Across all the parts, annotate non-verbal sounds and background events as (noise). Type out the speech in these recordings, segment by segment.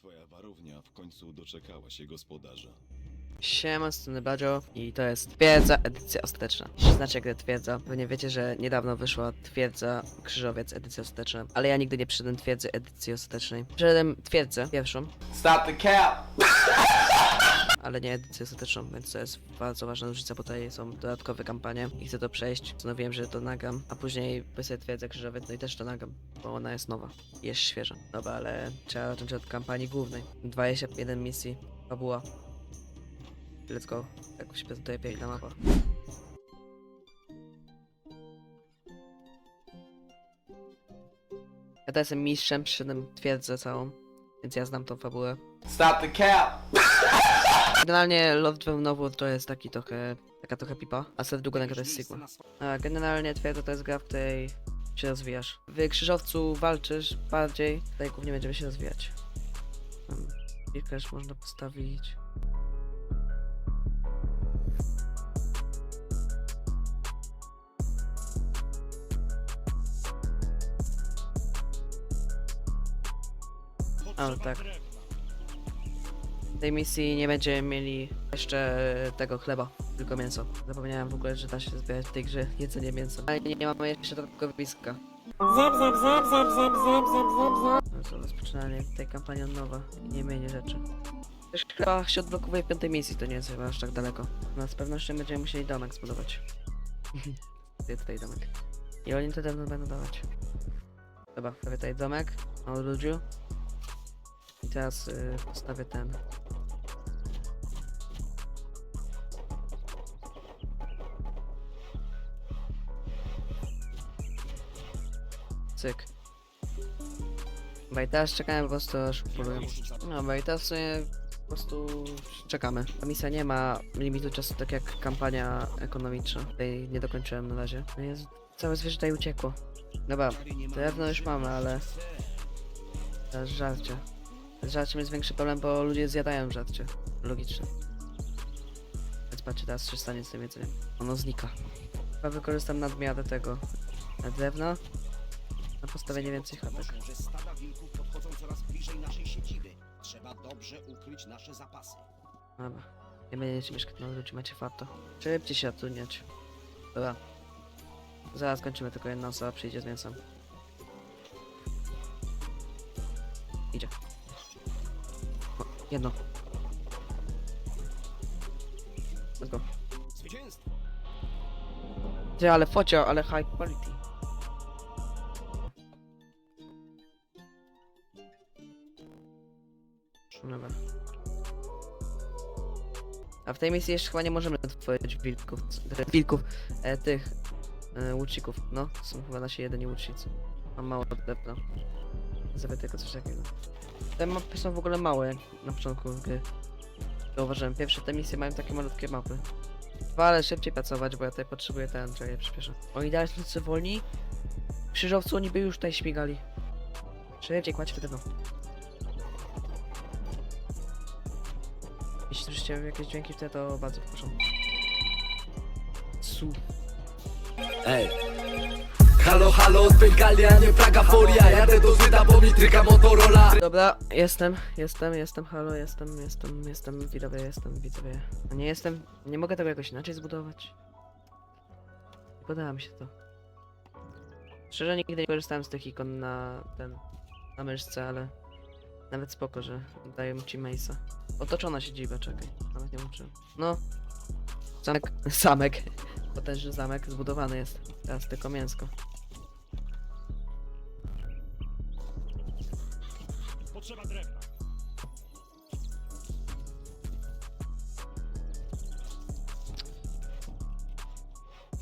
Twoja warownia w końcu doczekała się gospodarza. Siema, strony Badio i to jest Twierdza, edycja ostateczna. Znacie grę Twierdza, pewnie wiecie, że niedawno wyszła Twierdza Krzyżowiec, edycja ostateczna. Ale ja nigdy nie przyszedłem Twierdzy edycji ostatecznej. Przyszedłem Twierdzę, pierwszą, Stop the cap. (laughs) ale nie edycję ostateczną, więc to jest bardzo ważna różnica, bo tutaj są dodatkowe kampanie i chcę to przejść. Postanowiłem, że to nagram, a później sobie Twierdza Krzyżowiec, no i też to nagram, bo ona jest nowa, jest świeża. Dobra, ale trzeba zacząć od kampanii głównej. 21 misji, fabuła. Let's go. Jak się prezentuje piękna mapa. Ja też jestem mistrzem, przyszedłem twierdzę całą, więc ja znam tą fabułę. Stop the cap. (laughs) Generalnie Love Nowo to jest taki trochę, taka trochę pipa, a set długo to jest sequel. A generalnie twierdza to jest gra, w której się rozwijasz. W Krzyżowcu walczysz bardziej, tutaj głównie będziemy się rozwijać. Tam Kilkaż można postawić. Ale tak. Tej misji nie będziemy mieli jeszcze tego chleba, tylko mięso. Zapomniałem w ogóle, że da się zbierać w tej grze jedzenie mięsa. Ale nie, mamy jeszcze targowiska. Zap, zap, zap, zap, zap, zap, zap, zap, zap. No co, rozpoczynanie tej kampanii od nowa i nie mienie rzeczy. Też chyba się odblokowuje w piątej misji, to nie jest chyba aż tak daleko. No z pewnością będziemy musieli domek zbudować. (laughs) Gdzie tutaj domek? I oni to dawno będą dawać. Dobra, stawię tutaj domek na odludziu. I teraz y, postawię ten. Cyk. Teraz czekamy po prostu aż polują. No sobie po prostu czekamy. Ta misja nie ma limitu czasu, tak jak kampania ekonomiczna. Tej nie dokończyłem na razie. No jest, całe zwierzę tutaj uciekło. Dobra, drewno już mamy, ale... Teraz żarcie. Z żarciem jest większy problem, bo ludzie zjadają żarcie. Logicznie. Więc patrzcie teraz, się stanie z tym jedzeniem. Ono znika. Chyba wykorzystam nadmiarę tego. Na drewno. Na postawienie więcej chatek. że stada wilków podchodzą coraz bliżej naszej siedziby. Trzeba dobrze ukryć nasze zapasy. Dobra. Nie będziecie mieszkać na ludzi, macie farto. Szybciej się zatrudniać. Dobra. Zaraz kończymy, tylko jedna osoba przyjdzie z mięsem. Idzie. O, jedno. Let's go. Zwycięstwo! Ty, ale focio, ale high quality. Dobra. A w tej misji jeszcze chyba nie możemy tworzyć wilków, wilków, e, tych e, łuczników. No, są chyba nasi jedyni łucznicy. Mam mało depna. Zrobię tylko coś takiego. Te mapy są w ogóle małe na początku gry. Zauważyłem, pierwsze te misje mają takie malutkie mapy. Dwa, ale szybciej pracować, bo ja tutaj potrzebuję ten, czekaj, przyspieszę. Oni dalej są wolni. W Krzyżowcu oni by już tutaj śmigali. Szybciej, kładź wtedy no. Jeśli słyszycie jakieś dźwięki wtedy, to bardzo proszę. Su. Ej. Halo, halo, Bengalia, nie Praga, Foria Jadę do Żyda, bo mi tryka Motorola Dobra, jestem, jestem, jestem, halo, jestem, jestem, jestem, widzowie, jestem, widzowie. No Nie jestem, nie mogę tego jakoś inaczej zbudować. Nie podoba mi się to. Szczerze nigdy nie korzystałem z tych ikon na ten, na myszce, ale nawet spoko, że dają ci Mace'a. Otoczona siedziba, czekaj, nawet nie uczyłem. No, zamek, (laughs) zamek, potężny zamek zbudowany jest, teraz tylko mięsko. Potrzeba drewna.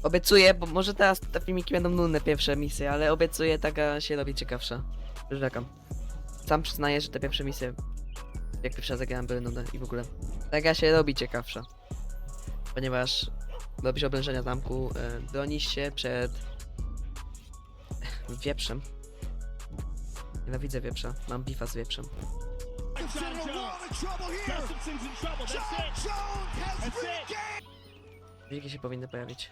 Obiecuję, bo może teraz te filmiki będą nudne pierwsze misje, ale obiecuję taka się robi ciekawsza. Już czekam. Sam przyznaję, że te pierwsze misje, jak pierwsza zagrałem, były nudne i w ogóle. Taka się robi ciekawsza. Ponieważ robisz oblężenia zamku, e, bronisz się przed wieprzem. Nienawidzę wieprza, mam bifa z wieprzem. Wilki się powinny pojawić.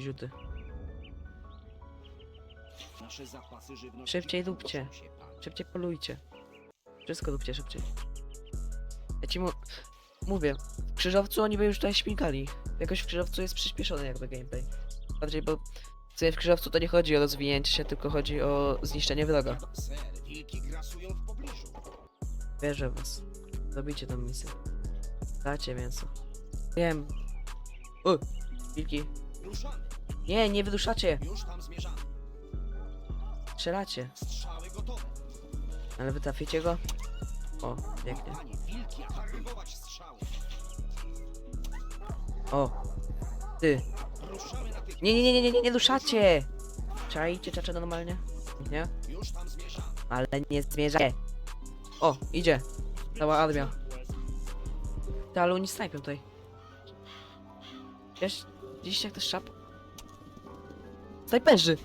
Ziuty. Nasze zapasy żywności Szybciej się palić. Szybciej polujcie. Wszystko róbcie szybciej. Ja ci mu... Mówię, w krzyżowcu oni by już tutaj śmigali. Jakoś w krzyżowcu jest przyspieszony jakby gameplay. Bardziej, bo w sumie w krzyżowcu to nie chodzi o rozwinięcie się, tylko chodzi o zniszczenie wroga. Ser, wilki grasują w pobliżu. Wierzę w was. Zrobicie tą misję. Dacie mięso. Wiem. U, wilki. Ruszamy. Nie, nie wyduszacie. Już tam zmierzamy. Strzelacie. Ale wy traficie go? O, pięknie. O. Ty. Nie, nie, nie, nie, nie, nie, nie ruszacie! Czajcie czacze normalnie? Nie? Ale nie zmierzacie. O, idzie. Cała armia. Ty, ale oni snajpią tutaj. Wiesz, widzieliście jak to szap? Snajperzy!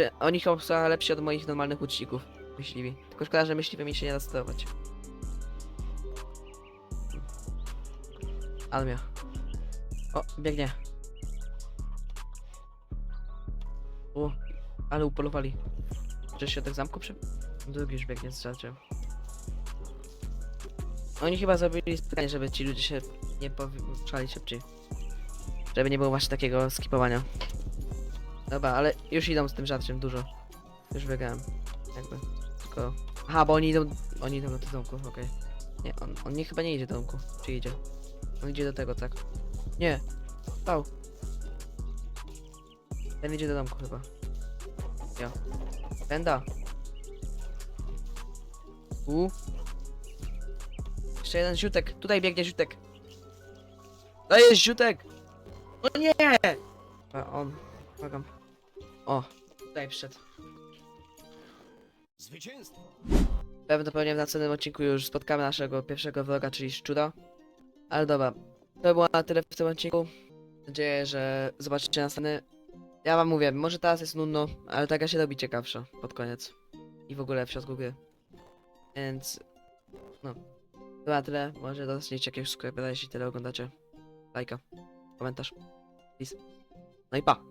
Cie, oni chyba są lepsi od moich normalnych łuczników. Myśliwi. Tylko szkoda, że myśliwymi się nie da sterować. Armia. O, biegnie. O, ale upolowali. Czy się tak zamku przy... Drugi już biegnie z żarciem. Oni chyba zrobili specjalnie, żeby ci ludzie się nie poruszali szybciej. Żeby nie było właśnie takiego skipowania. Dobra, ale już idą z tym żarciem dużo. Już biegałem. Jakby. Tylko... Aha, bo oni idą... Oni idą do tego domku, okej. Nie, on, on nie chyba nie idzie do domku. Czy idzie? On idzie do tego, tak? Nie. Stał. Ten idzie do domku chyba. Ja. Penda. U. Jeszcze jeden ziutek. Tutaj biegnie ziutek. To jest ziutek! O nie! A on. Błagam. O, tutaj przyszedł. Zwycięstwo. Prawdopodobnie w następnym odcinku już spotkamy naszego pierwszego wroga, czyli szczura. Ale dobra, to było na tyle w tym odcinku. Mam nadzieję, że zobaczycie następny. Ja wam mówię, może teraz jest nudno, ale taka się robi ciekawsza pod koniec. I w ogóle w środku gry. Więc... No. To na tyle. Może docenicie jakiegoś subskrybera, jeśli tyle oglądacie. Lajka. Komentarz. Peace. No i pa!